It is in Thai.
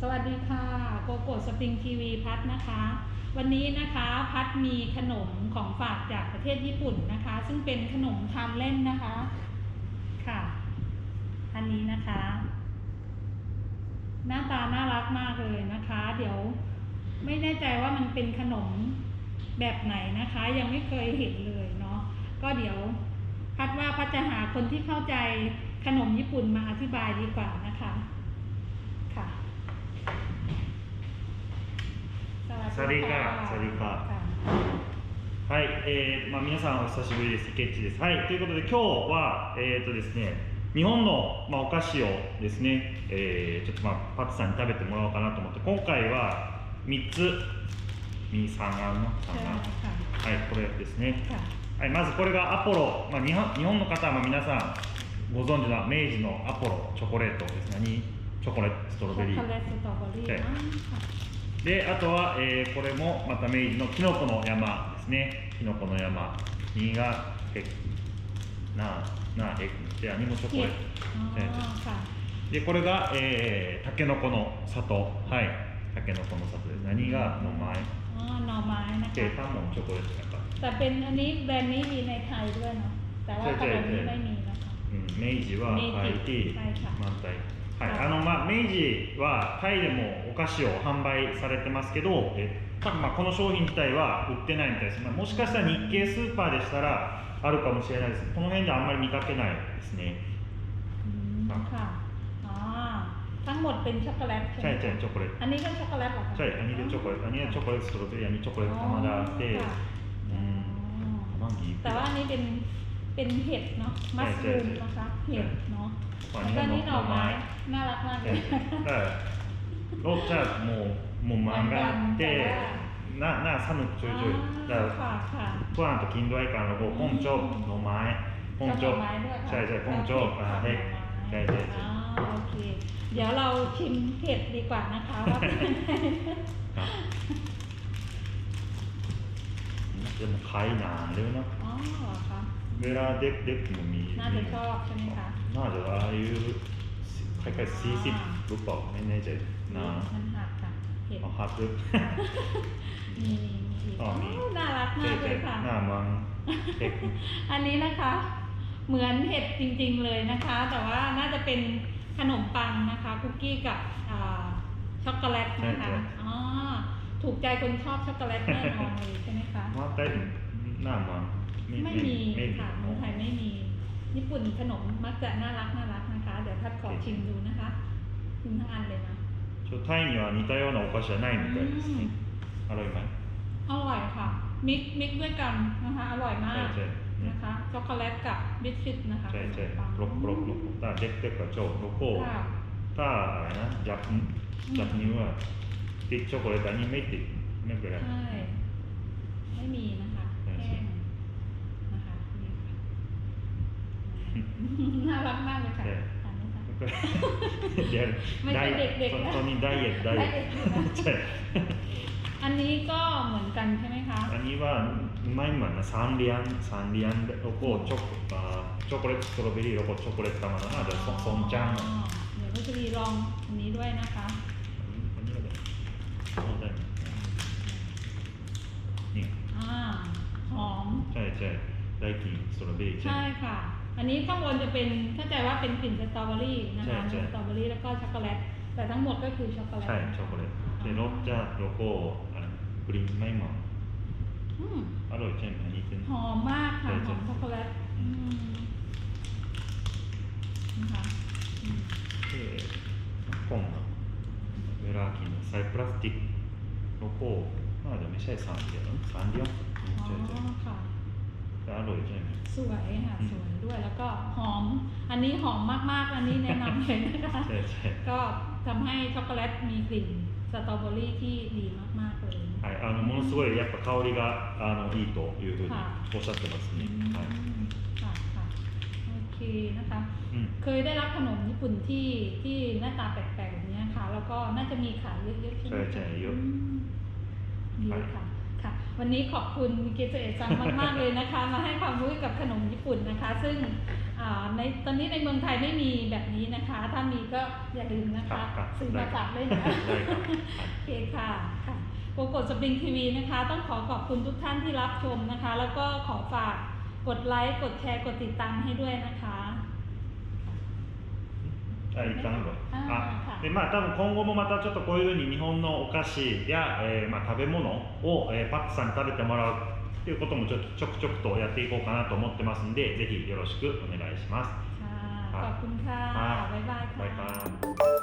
สวัสดีค่ะโกโก้สปริงทีวีพัดนะคะ วันนี้นะคะพัดมีขนมของฝากจากประเทศญี่ปุ่นนะคะ ซึ่งเป็นขนมทานเล่นนะคะค่ะ อันนี้นะคะ หน้าตาน่ารักมากเลยนะคะ เดี๋ยวไม่แน่ใจว่ามันเป็นขนมแบบไหนนะคะ ยังไม่เคยเห็นเลยเนาะก็เดี๋ยวพัดว่าพัดจะหาคนที่เข้าใจขนมญี่ปุ่นมาอธิบายดีกว่านะคะ サリーカーサリーカー。はい、えーまあ、皆さんお久しぶりです。ケッチです。はいということで今日はえっ、ー、とですね日本の、まあ、お菓子をですね、えー、ちょっと、まあ、パツさんに食べてもらおうかなと思って今回は三つ。23あるの3あはい。これですね、はい、まずこれがアポロ、まあ、日本日本の方は皆さんご存知の明治のアポロチョコレートです。何？チョコレートストロベリー。チョコレートストロベリー。เบอรี่ はい อ่าค่ะ であとは、えーこれもまた明治のきのこの山ですねきのこの山にがえななえでアニモチョコレー อ๋อ ト、ค่ะ でこれが、えー、たけのこの里はいたけのこの里です何がの前 อ๋อหน่อไม้นะ で คะ タンモンチョコレートなんか แต่เป็นอันนี้แบรนด์นี้มีในไทยด้วยเนาะแต่ว่าขนมนี้ไม่มีนะคะ うん、明治は明治書いてはいはい満タイ はい。あのまあ、明治はタイでもお菓子を販売されてますけど、えまあ、この商品自体は売ってないみたいです、まあ、もしかしたら日系スーパーでしたらあるかもしれないです、この辺ではあんまり見かけないですね。うん เป็นเห็ดเนาะมัสลูมนะคะเห็ดเนาะแล้วก็นี่หน่อไม้ น่ารักมากเลยรสชาติโมโมมันกะเต้น่าน่าสนุกจุยๆแต่เพื่อนจะกินด้วยกันแล้วก็ผมชอบหน่อไม้ผมชอบใช่ใช่ผมชจบอ่าเห็ดใช่ใช่โอเค เดี๋ยวเราชิมเห็ดดีกว่านะคะว่าเป็นยังไงจะมาคลายหนาเลยเนาะอ๋อเหรอคะ เวลาเด็กเด็กもมีน่าจะชอบใช่ไหมคะน่าจะอายุคล้ายๆสี่สิบหรือเปล่าไม่แน่ใจนะมันหักค่ะเห็ดเอาฮับด้วยมีมีมีอีกอ๋อมีโอ้น่ารักมากเลยค่ะหน้ามังเด็กอันนี้นะคะ เหมือนเห็ดจริงๆเลยนะคะ แต่ว่าน่าจะเป็นขนมปังนะคะคุกกี้กับอ่าช็อกโกแลตนะคะอ๋อถูกใจคนชอบช็อกโกแลตแน่นอนเลยใช่ไหมคะมาแต่หน้ามัง ไม่มี ไม่ ค่ะเมืองไทยไม่มี ญี่ปุ่นขนมมักจะน่ารักน่ารักนะคะ เดี๋ยวพัดขอชิมดูนะคะชิมทั้งอันเลยนะ ちょタイには似たようなお菓子はないみたいですね。アロイマイ。 อร่อยค่ะ มิกซ์มิกซ์ด้วยกันนะคะ อร่อยมาก ใช่ใช่ นะคะ ช็อกโกแลตกับบิสกิตนะคะ ใช่ใช่ ขนมปัง ロックロックロック。だから、デックデックは超ロコ ค่ะ たあれな、ジャパン、ジャパニーは、ピッチョコレートにメイティ、メイティ ใช่ ไม่มีนะคะ คะ น่ารักมากเลยค่ะเดี๋ยวไม่ใช่เด็กๆนะตอนนี้ได้เด็กได้อันนี้ก็เหมือนกันใช่ไหมคะ อันนี้ว่าไม่เหมือนสามเลียนสามเลียนแล้วก็ช็อกช็อกโกแลตสตรอเบอรี่แล้วก็ช็อกโกแลตตามานาเดี๋ยวสองสองจานเดี๋ยวก็จะมีลองอันนี้ด้วยนะคะนี่อ่าหอมใช่ใช่ได้กินสตรอเบอรี่ใช่ค่ะ อันนี้ข้างบนจะเป็นเข้าใจว่าเป็นกลิ่นสตรอเบอรี่นะคะ ใช่ใช่ สตรอเบอรี่แล้วก็ช็อกโกแลต แต่ทั้งหมดก็คือช็อกโกแลต ใช่ช็อกโกแลตでロッチャーロコあれグリーンマイマン อืม อร่อยใช่ไหมนี่คือ หอมมากค่ะ ใช่ ห ใช่ อมช็อกโกแลตอืมนะคะอืม で今度เวลากินใส่พลาสติกโลโก้น่าจะไม่ใช่สามเดียวนะสามเดียว อ๋ ใช่ใช่ อค่ะ แต่อร่อยใช่ไหม สวยค่ะ อืม สวยด้วยแล้วก็หอม อันนี้หอมมากๆ อันนี้แนะนำเลยนะคะ ใช่ใช่ ก็ทำให้ช็อกโกแลตมีกลิ่นสตรอเบอรี่ที่ดีมากๆเลย はい、あのものすごいやっぱ香りがあのいいというふうにはおっしゃってますね。 อืม はい。 ค่ะค่ะโอเคนะคะ うん。 เคยได้รับขนมญี่ปุ่นที่ที่หน้าตาแปลกๆแบบนี้ค่ะ แล้วก็น่าจะมีขายเยอะๆใช่ไหม ใช่ใช่เยอะ มดี はい ค่ะ ค่ะ วันนี้ขอบคุณกิจเอจังมาก ๆ เลยนะคะ มาให้ความรู้กับขนมญี่ปุ่นนะคะ ซึ่งในตอนนี้ในเมืองไทยไม่มีแบบนี้นะคะ ถ้ามีก็อย่าลืมนะคะซื้อมาฝากเลยนะโอเคค่ะค่ะโปรกดสปริงทีวีนะคะ ต้องขอขอบคุณทุกท่านที่รับชมนะคะ แล้วก็ขอฝากกดไลค์กดแชร์กดติดตามให้ด้วยนะคะอีกครั้งหนึ่ でまあ多分今後もまたちょっとこういうふうに日本のお菓子や、えーまあ、食べ物を、えーパックさんに食べてもらうっていうこともちょっとちょくちょくとやっていこうかなと思ってますんでぜひよろしくお願いします ค่ะ ขอบคุณค่ะ ครับ บ๊ายบายค่ะ バイバイ